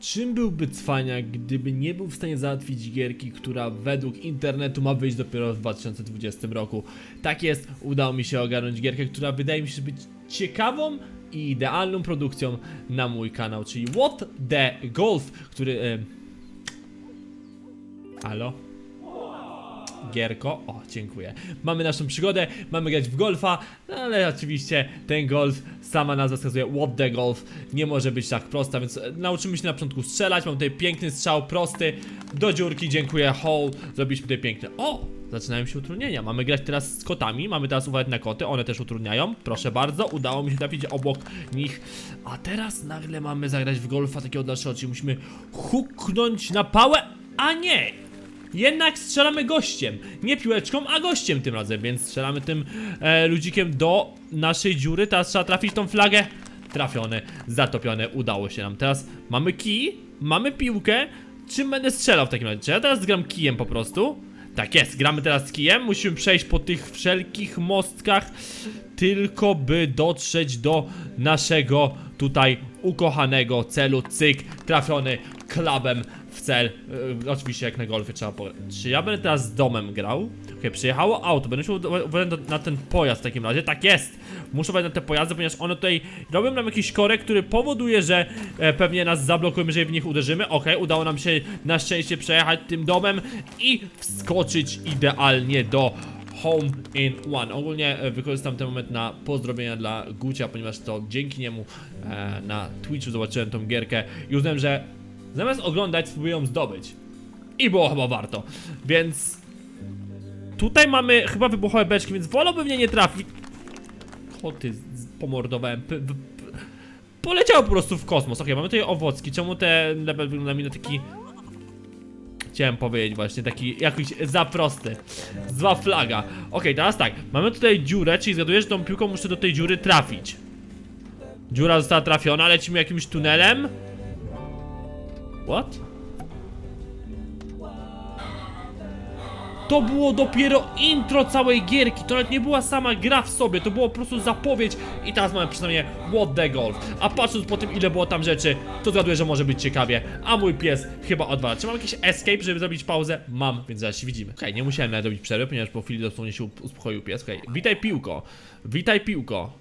Czym byłby cwaniak, gdyby nie był w stanie załatwić gierki, która według internetu ma wyjść dopiero w 2020 roku? Tak jest, udało mi się ogarnąć gierkę, która wydaje mi się być ciekawą i idealną produkcją na mój kanał, czyli What the Golf, który... E... Halo? Gierko. O, dziękuję. Mamy naszą przygodę, mamy grać w golfa, no ale oczywiście ten golf, sama nazwa wskazuje what the golf, nie może być tak prosta, więc e, nauczymy się na początku strzelać. Mam tutaj piękny strzał, prosty, do dziurki, dziękuję, hole, zrobiliśmy tutaj piękny. O! Zaczynają się utrudnienia. Mamy grać teraz z kotami, mamy teraz uważać na koty, one też utrudniają. Proszę bardzo, udało mi się trafić obok nich. A teraz nagle mamy zagrać w golfa takiego dalszego, czyli musimy huknąć na pałę, a nie! Jednak strzelamy gościem. Nie piłeczką, a gościem tym razem, więc strzelamy tym e, ludzikiem do naszej dziury. Teraz trzeba trafić tą flagę. Trafione, zatopione, udało się nam. Teraz mamy kij, mamy piłkę. Czym będę strzelał w takim razie? Czy ja teraz gram kijem po prostu? Tak jest, gramy teraz kijem. Musimy przejść po tych wszelkich mostkach, tylko by dotrzeć do naszego tutaj ukochanego celu. Cyk, trafiony klabem cel. Yy, oczywiście jak na golfie trzeba pograć. Czy ja będę teraz domem grał? Okej, przyjechało auto. Będę musiał na- ten pojazd w takim razie. Tak jest! Muszę uważać na te pojazdy, ponieważ one tutaj robią nam jakiś korek, który powoduje, że e, pewnie nas zablokują, jeżeli w nich uderzymy. Okej, udało nam się na szczęście przejechać tym domem i wskoczyć idealnie do Home in One. Ogólnie e, wykorzystam ten moment na pozdrowienia dla Gucia, ponieważ to dzięki niemu e, na Twitchu zobaczyłem tą gierkę i uznałem, że zamiast oglądać, spróbuję ją zdobyć. I było chyba warto. Więc tutaj mamy chyba wybuchowe beczki, więc wolałbym w nie trafić. Koty pomordowałem. P poleciało po prostu w kosmos. Okej, mamy tutaj owocki. Czemu ten level wygląda mi na taki Chciałem powiedzieć właśnie, taki jakiś za prosty. Zła flaga. Okej, teraz tak, mamy tutaj dziurę, czyli zgaduję, że tą piłką muszę do tej dziury trafić. Dziura została trafiona, lecimy jakimś tunelem. What? To było dopiero intro całej gierki, to nawet nie była sama gra w sobie, to było po prostu zapowiedź i teraz mamy przynajmniej What the Golf. A patrząc po tym ile było tam rzeczy, to zgaduję, że może być ciekawie, a mój pies chyba odwala. Czy mam jakiś escape, żeby zrobić pauzę? Mam, więc zaraz się widzimy. Okej, nie musiałem nawet robić przerwy, ponieważ po chwili dosłownie się uspokoił pies. Okej, witaj piłko, witaj piłko.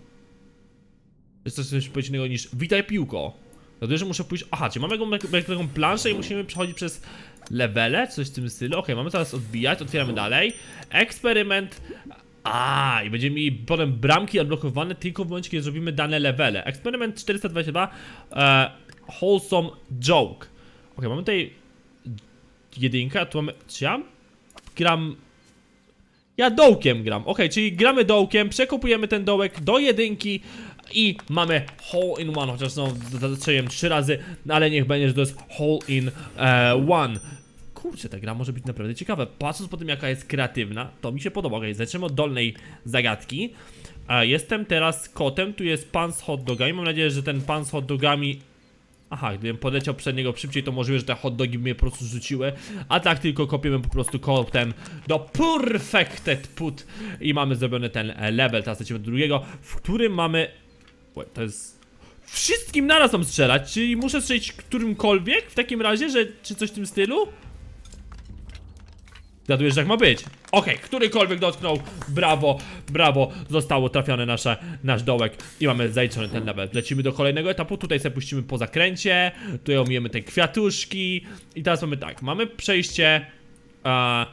Jest coś powiedzieć innego niż witaj piłko. Zgaduję, że muszę pójść... Aha, czy mamy taką, jak- taką planszę i musimy przechodzić przez levele, coś w tym stylu. Okej, mamy teraz odbijać, otwieramy dalej. Eksperyment. A, i będziemy mieli potem bramki odblokowane tylko w momencie, kiedy zrobimy dane levele. Eksperyment 422. E, wholesome joke. Okej, mamy tutaj jedynkę, a tu mamy. Czy ja gram. Ja dołkiem gram. Okej, czyli gramy dołkiem, przekopujemy ten dołek do jedynki i mamy hole in one, chociaż no zastrzeliłem trzy razy, no ale niech będzie, że to jest hole in e, one. Kurczę, ta gra może być naprawdę ciekawa. Patrząc po tym, jaka jest kreatywna, to mi się podoba. Okej, zaczniemy od dolnej zagadki. E, jestem teraz kotem, tu jest pan z hot dogami. Mam nadzieję, że ten pan z hot dogami Aha, gdybym poleciał przed niego szybciej, to możliwe, że te hot dogi mnie po prostu rzuciły. A tak tylko kopiemy po prostu kotem do Perfected Put. I mamy zrobiony ten e, level. Teraz lecimy do drugiego, w którym mamy... To jest... Wszystkim naraz mam strzelać, czyli muszę strzelić którymkolwiek w takim razie, że... Czy coś w tym stylu? Zgadujesz, tak ma być. Okej, którykolwiek dotknął, brawo, brawo, zostało trafione nasze, nasz dołek i mamy zaliczony ten level. Lecimy do kolejnego etapu, tutaj sobie puścimy po zakręcie, tutaj omijemy te kwiatuszki i teraz mamy tak, mamy przejście e,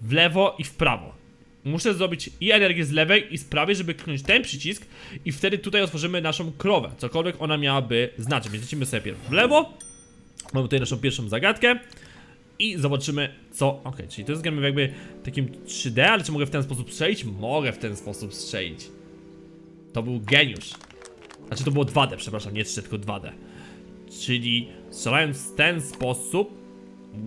w lewo i w prawo. Muszę zrobić i energię z lewej i z prawej, żeby kliknąć ten przycisk i wtedy tutaj otworzymy naszą krowę, cokolwiek ona miałaby znaczyć. Więc lecimy sobie w lewo, mamy tutaj naszą pierwszą zagadkę i zobaczymy co... Okej, czyli to jest gramy jakby takim 3D, ale czy mogę w ten sposób strzelić? Mogę w ten sposób strzelić. To był geniusz. Znaczy to było 2D, przepraszam, nie 3, tylko 2D. Czyli strzelając w ten sposób...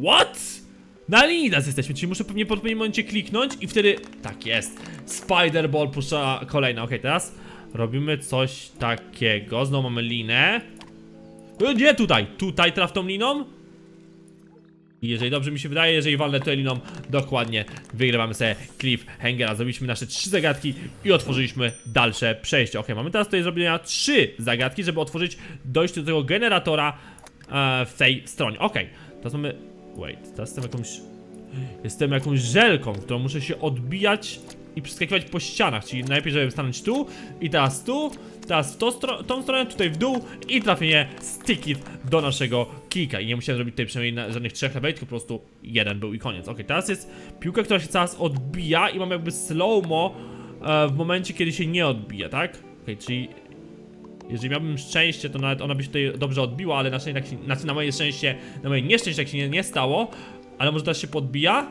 What? Na linii teraz jesteśmy, czyli muszę pewnie w odpowiednim momencie kliknąć i wtedy... Tak jest. Spider-Ball puszcza kolejna. Okej, teraz robimy coś takiego. Znowu mamy linę. E, Nie tutaj! Tutaj traf tą liną. I jeżeli dobrze mi się wydaje, jeżeli walnę tutaj liną, dokładnie wygrywamy sobie cliffhangera. Zrobiliśmy nasze trzy zagadki i otworzyliśmy dalsze przejście. Ok, mamy teraz tutaj zrobienia trzy zagadki, żeby otworzyć, dojść do tego generatora e, w tej stronie. Okej, teraz mamy. Wait, teraz jestem jakąś. Jestem jakąś żelką, którą muszę się odbijać i przeskakiwać po ścianach. Czyli najpierw, żeby stanąć tu, i teraz tu, teraz w to stro tą stronę, tutaj w dół i trafienie stick it do naszego kika. I nie musiałem zrobić tutaj przynajmniej na żadnych trzech level, tylko po prostu jeden był i koniec. Okej, teraz jest piłka, która się teraz odbija i mam jakby slow-mo e, w momencie, kiedy się nie odbija, tak? Okej, czyli jeżeli miałbym szczęście, to nawet ona by się tutaj dobrze odbiła, ale na szczęście tak się, znaczy na moje szczęście, na moje nieszczęście tak się nie, nie stało. Ale może teraz się podbija?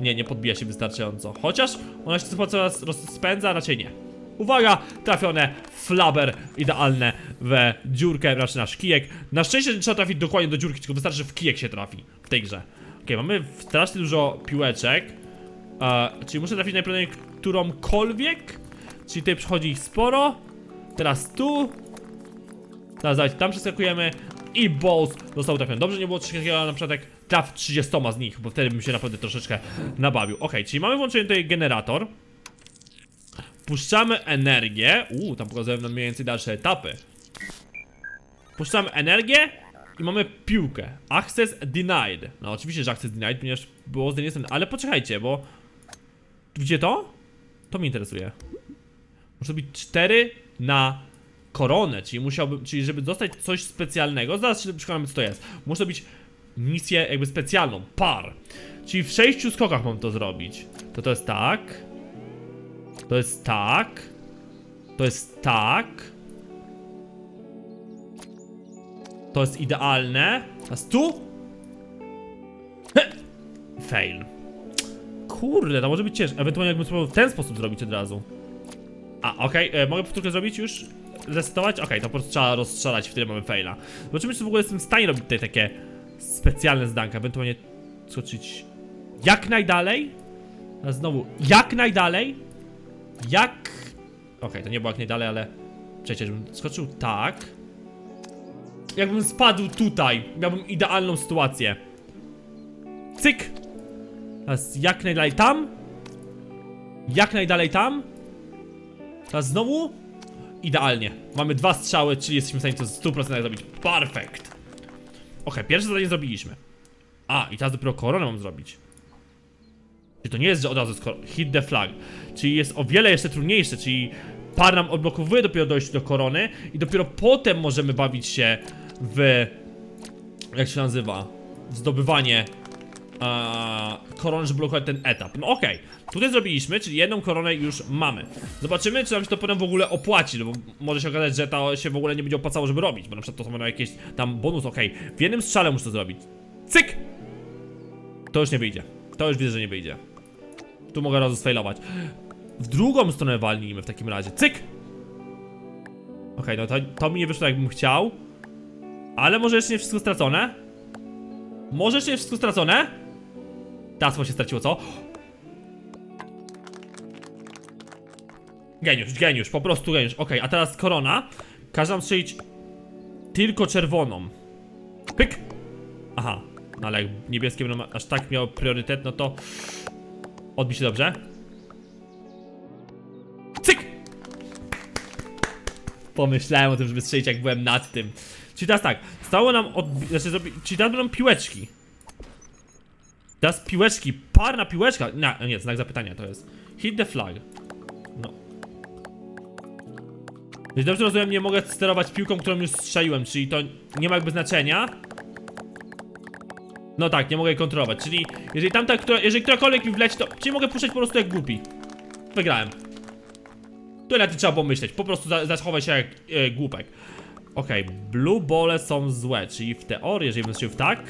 Nie, nie podbija się wystarczająco. Chociaż ona się chyba coraz rozpędza, raczej nie. Uwaga, trafione flaber idealne w dziurkę, raczej nasz kijek. Na szczęście nie trzeba trafić dokładnie do dziurki, tylko wystarczy, że w kijek się trafi w tej grze. Okej, mamy strasznie dużo piłeczek. E, czyli muszę trafić najprawdopodobniej którąkolwiek. Czyli tutaj przychodzi ich sporo. Teraz tu. Teraz dajcie, tam przeskakujemy. I balls został trafiony. Dobrze nie było coś takiego, ale na przykład jak traf 30 z nich, bo wtedy bym się naprawdę troszeczkę nabawił. Ok, czyli mamy włączony tutaj generator. Puszczamy energię. Uuu, tam pokazują nam mniej więcej dalsze etapy. Puszczamy energię i mamy piłkę. Access denied. No oczywiście, że access denied, ponieważ było z jednej strony. Ale poczekajcie, bo... Gdzie to? To mnie interesuje. Muszę być 4 na koronę, czyli musiałbym, czyli żeby dostać coś specjalnego, zaraz się przekonamy co to jest. Muszę być misję jakby specjalną, par. Czyli w sześciu skokach mam to zrobić. To to jest tak. To jest tak. To jest tak. To jest idealne. Teraz tu. Fail. Kurde, to może być ciężko. Ewentualnie jakbym spróbował w ten sposób zrobić od razu. A, okej, e, mogę powtórkę zrobić już? Zresetować? Okej, to po prostu trzeba rozstrzelać, wtedy mamy faila. Zobaczymy, czy w ogóle jestem w stanie robić tutaj takie specjalne zdanka, ewentualnie skoczyć jak najdalej. A znowu, jak najdalej. Jak... Okej, to nie było jak najdalej, ale... Przecież bym skoczył tak. Jakbym spadł tutaj, miałbym idealną sytuację. Cyk! Teraz jak najdalej tam. Jak najdalej tam. Teraz znowu. Idealnie. Mamy dwa strzały, czyli jesteśmy w stanie to w 100% zrobić. Perfekt. Ok, pierwsze zadanie zrobiliśmy. A, i teraz dopiero koronę mam zrobić. Czyli to nie jest, że od razu hit the flag. Czyli jest o wiele jeszcze trudniejsze, czyli par nam odblokowuje dopiero dojść do korony i dopiero potem możemy bawić się w... Jak się nazywa? Zdobywanie a, korony, żeby blokować ten etap. No okej, tutaj zrobiliśmy, czyli jedną koronę już mamy. Zobaczymy, czy nam się to potem w ogóle opłaci, no bo może się okazać, że to się w ogóle nie będzie opłacało, żeby robić, bo na przykład to są jakieś tam bonus, okej. W jednym strzale muszę to zrobić. Cyk! To już nie wyjdzie. To już widzę, że nie wyjdzie. Tu mogę razu sfailować. W drugą stronę walnijmy w takim razie. Cyk! Okej, no to, to mi nie wyszło jakbym chciał. Ale może jeszcze nie wszystko stracone? Może jeszcze nie wszystko stracone? Teraz się straciło, co? Geniusz, geniusz, po prostu geniusz. Okej, a teraz korona. Każe nam strzelić tylko czerwoną. Pyk! Aha, no ale jak niebieskie będą aż tak miało priorytet, no to odbi się dobrze. Cyk! Pomyślałem o tym, żeby strzelić jak byłem nad tym. Czyli teraz tak, stało nam od... Znaczy, czyli teraz będą piłeczki. Teraz piłeczki, par na piłeczkach. Nie, nie, znak zapytania to jest. Hit the flag. No. Jeśli dobrze rozumiem, nie mogę sterować piłką, którą już strzeliłem, czyli to nie ma jakby znaczenia. No tak, nie mogę jej kontrolować, czyli jeżeli tamta, która, jeżeli którakolwiek mi wleci, to czyli mogę puszczać po prostu jak głupi. Wygrałem. Tu na tym trzeba pomyśleć, po prostu za, się jak e, głupek. Okej, blue bole są złe, czyli w teorii, jeżeli bym strzelił tak,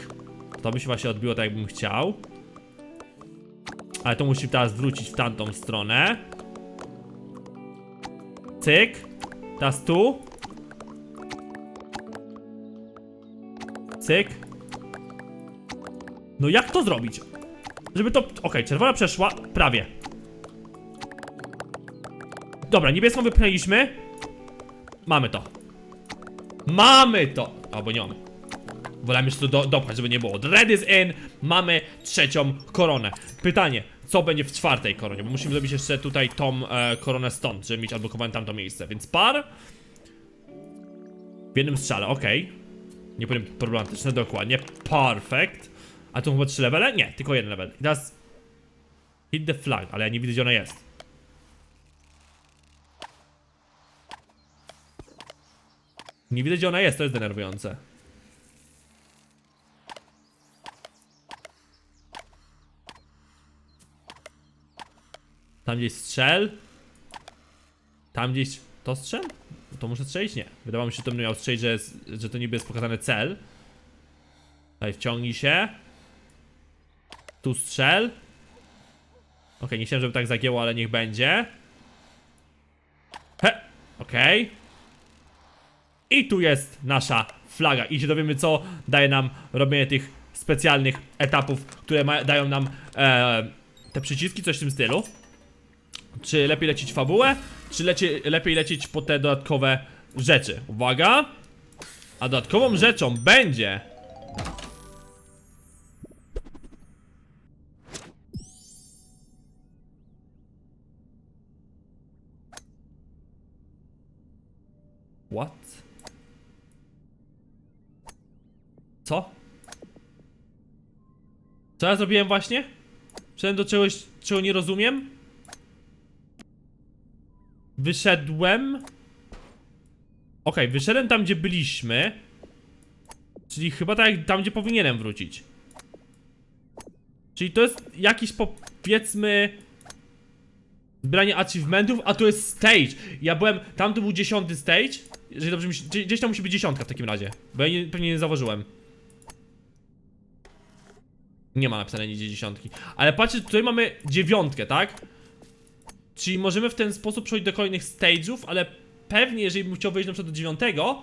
to by się właśnie odbiło tak jakbym chciał. Ale to musi teraz wrócić w tamtą stronę. Cyk. Teraz tu. Cyk. No jak to zrobić? Żeby to... Okej, czerwona przeszła. Prawie. Dobra, niebieską wypchnęliśmy. Mamy to. Mamy to! Albo nie mamy. Wolałem jeszcze to do, dopchać, żeby nie było. Red is in, mamy trzecią koronę. Pytanie, co będzie w czwartej koronie? Bo musimy zrobić jeszcze tutaj tą e, koronę stąd, żeby mieć odblokowane tamto miejsce. Więc par. W jednym strzale, okej. Nie powiem problematyczne, dokładnie. Perfect. A tu chyba trzy levele? Nie, tylko jeden level. I teraz... Hit the flag, ale ja nie widzę gdzie ona jest. Nie widzę gdzie ona jest, to jest denerwujące. Tam gdzieś strzel. Tam gdzieś... To strzel? To muszę strzelić? Nie. Wydawało mi się, że to bym miał strzelić, że, że to niby jest pokazany cel. Tutaj wciągnij się. Tu strzel. Okej, nie chciałem, żeby tak zagięło, ale niech będzie. He! Okej. I tu jest nasza flaga. I się dowiemy, co daje nam robienie tych specjalnych etapów, które dają nam e, te przyciski, coś w tym stylu. Czy lepiej lecieć fabułę, czy leci, lepiej lecieć po te dodatkowe rzeczy? Uwaga! A dodatkową rzeczą będzie... What? Co? Co ja zrobiłem właśnie? Wszedłem do czegoś, czego nie rozumiem? Wyszedłem. Okej, wyszedłem tam, gdzie byliśmy. Czyli chyba tak tam, gdzie powinienem wrócić. Czyli to jest jakiś powiedzmy. Zbieranie achievementów, a to jest stage. Ja byłem. Tam to był dziesiąty stage. Jeżeli dobrze mi Gdzieś tam musi być dziesiątka w takim razie. Bo ja nie, pewnie nie zauważyłem. Nie ma napisane nigdzie dziesiątki. Ale patrzcie, tutaj mamy dziewiątkę, tak? Czyli możemy w ten sposób przejść do kolejnych stage'ów, ale pewnie jeżeli bym chciał wejść na przykład do dziewiątego,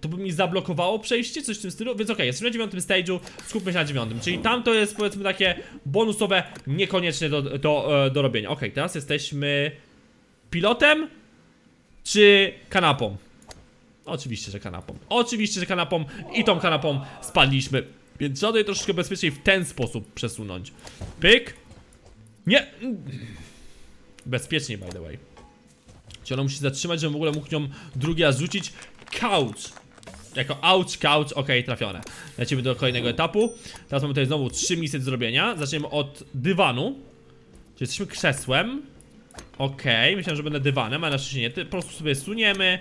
to by mi zablokowało przejście, coś w tym stylu, więc okej, jesteśmy na dziewiątym stage'u, skupmy się na dziewiątym, czyli tam to jest powiedzmy takie bonusowe, niekoniecznie do, do, e, do robienia. Okej, teraz jesteśmy pilotem, czy kanapą? Oczywiście, że kanapą. Oczywiście, że kanapą i tą kanapą spadliśmy, więc trzeba tutaj troszeczkę bezpieczniej w ten sposób przesunąć. Pyk. Nie! Bezpiecznie, by the way. Czy ona musi zatrzymać, żebym w ogóle mógł ją drugi raz rzucić? Couch! Jako ouch, couch, okej, trafione. Lecimy do kolejnego etapu. Teraz mamy tutaj znowu trzy misje do zrobienia. Zaczniemy od dywanu. Czyli jesteśmy krzesłem. Okej, myślałem, że będę dywanem, ale na szczęście nie. Po prostu sobie suniemy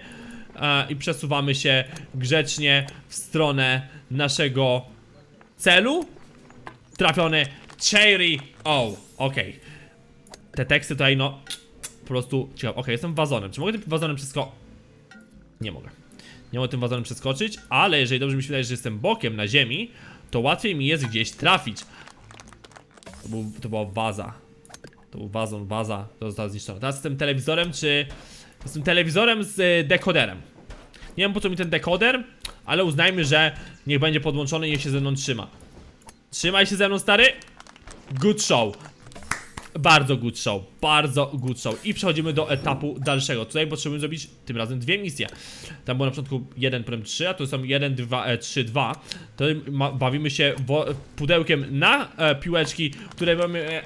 e, i przesuwamy się grzecznie w stronę naszego celu. Trafiony Cherry O, okej te teksty tutaj, no po prostu ciekawe. Okej, jestem wazonem. Czy mogę tym wazonem przeskoczyć? Nie mogę. Nie mogę tym wazonem przeskoczyć, ale jeżeli dobrze mi się wydaje, że jestem bokiem na ziemi, to łatwiej mi jest gdzieś trafić. To, był, to była waza. To był wazon, waza, to została zniszczona. Teraz jestem telewizorem, czy... Jestem telewizorem z y, dekoderem. Nie wiem po co mi ten dekoder, ale uznajmy, że niech będzie podłączony i niech się ze mną trzyma. Trzymaj się ze mną, stary. Good show. Bardzo good show, bardzo good show. I przechodzimy do etapu dalszego. Tutaj potrzebujemy zrobić tym razem dwie misje. Tam było na początku 1 prem 3, a tu są 1, 2, e, 3, 2. To bawimy się pudełkiem na e, piłeczki, które mamy e,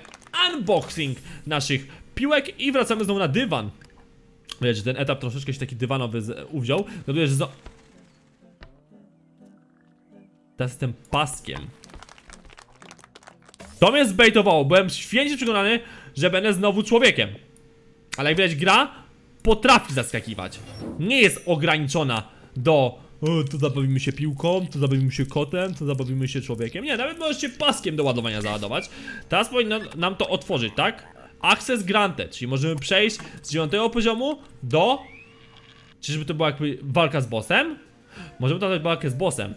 unboxing naszych piłek i wracamy znowu na dywan. Wiecie, ten etap troszeczkę się taki dywanowy z, uwziął. Że zo... Teraz jestem paskiem. To mnie zbejtowało, byłem święcie przekonany, że będę znowu człowiekiem. Ale jak widać, gra potrafi zaskakiwać. Nie jest ograniczona do to zabawimy się piłką, to zabawimy się kotem, to zabawimy się człowiekiem. Nie, nawet możesz się paskiem do ładowania załadować. Teraz powinno nam to otworzyć, tak? Access granted, czyli możemy przejść z 9 poziomu do... Czyżby to była jakby walka z bossem? Możemy to walkę z bossem.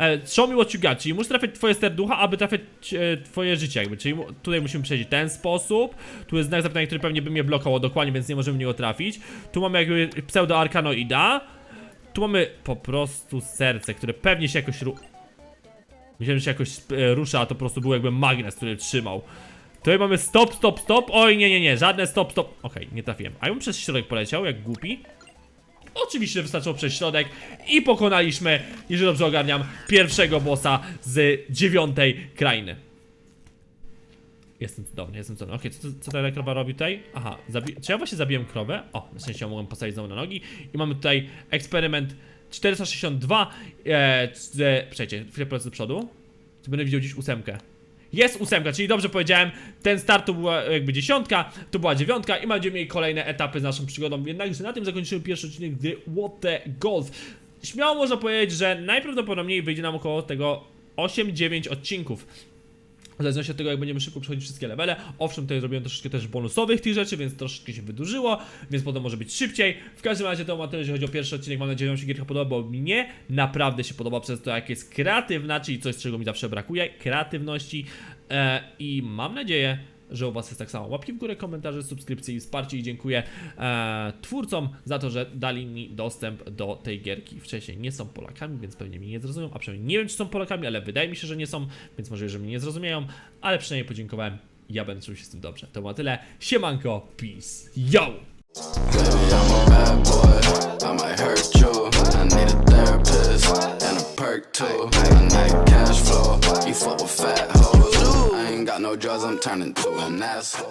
E, show me what you got, czyli muszę trafiać twoje serducha, aby trafiać e, twoje życie jakby, czyli tutaj musimy przejść w ten sposób, tu jest znak zapytania, który pewnie by mnie blokował dokładnie, więc nie możemy w niego trafić, tu mamy jakby pseudo arkanoida, tu mamy po prostu serce, które pewnie się jakoś ru... Myślałem, że się jakoś e, rusza, a to po prostu był jakby magnes, który trzymał. Tutaj mamy stop, stop, stop, oj nie, nie, nie, żadne stop, stop, okej, nie trafiłem, a ja bym przez środek poleciał, jak głupi. Oczywiście wystarczyło przez środek i pokonaliśmy, jeżeli dobrze ogarniam, pierwszego bossa z dziewiątej krainy. Jestem cudowny, jestem cudowny. Okej, co, co ta krowa robi tutaj? Aha, czy ja właśnie zabiłem krowę? O, na szczęście ją mogłem postawić znowu na nogi. I mamy tutaj eksperyment 462, e, z, przejdzie, chwilę do przodu, to będę widział gdzieś ósemkę. Jest ósemka, czyli dobrze powiedziałem, ten start to była jakby dziesiątka, to była dziewiątka i będziemy mieli kolejne etapy z naszą przygodą, jednakże na tym zakończymy pierwszy odcinek gry What the Golf. Śmiało można powiedzieć, że najprawdopodobniej wyjdzie nam około tego 8-9 odcinków. W zależności od tego, jak będziemy szybko przechodzić wszystkie levele. Owszem, tutaj zrobiłem troszeczkę też bonusowych tych rzeczy, więc troszeczkę się wydłużyło, więc potem może być szybciej. W każdym razie to ma tyle, jeżeli chodzi o pierwszy odcinek. Mam nadzieję, że Wam się gierka podoba, bo mnie naprawdę się podoba przez to, jak jest kreatywna, czyli coś, czego mi zawsze brakuje, kreatywności. E, I mam nadzieję, że u Was jest tak samo. Łapki w górę, komentarze, subskrypcje i wsparcie i dziękuję e, twórcom za to, że dali mi dostęp do tej gierki. Wcześniej nie są Polakami, więc pewnie mnie nie zrozumią, a przynajmniej nie wiem, czy są Polakami, ale wydaje mi się, że nie są, więc może, że mnie nie zrozumieją, ale przynajmniej podziękowałem. Ja będę czuł się z tym dobrze. To było tyle. Siemanko, peace, yo! Baby, I'm a bad boy. I might hurt you. I need a therapist and a perk too. I need cash flow. You fuck with fat. Ain't got no drugs. I'm turning to an asshole.